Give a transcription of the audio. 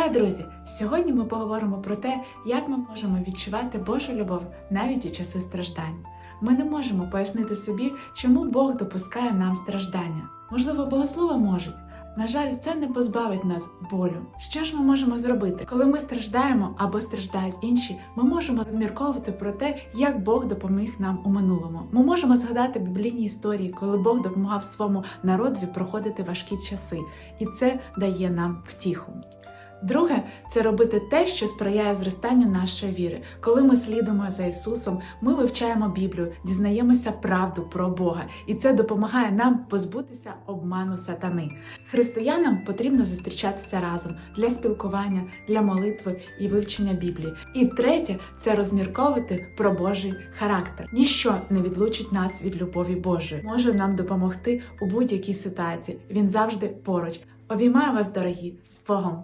Вітаю, друзі! Сьогодні ми поговоримо про те, як ми можемо відчувати Божу любов навіть у часи страждань. Ми не можемо пояснити собі, чому Бог допускає нам страждання. Можливо, богослови можуть. На жаль, це не позбавить нас болю. Що ж ми можемо зробити? Коли ми страждаємо або страждають інші, ми можемо розмірковувати про те, як Бог допоміг нам у минулому. Ми можемо згадати біблійні історії, коли Бог допомагав своєму народові проходити важкі часи, і це дає нам втіху. Друге, це робити те, що сприяє зростанню нашої віри. Коли ми слідуємо за Ісусом, ми вивчаємо Біблію, дізнаємося правду про Бога, і це допомагає нам позбутися обману сатани. Християнам потрібно зустрічатися разом для спілкування, для молитви і вивчення Біблії. І третє це розмірковувати про Божий характер. Ніщо не відлучить нас від любові Божої, може нам допомогти у будь-якій ситуації. Він завжди поруч. Обіймаю вас, дорогі, з Богом!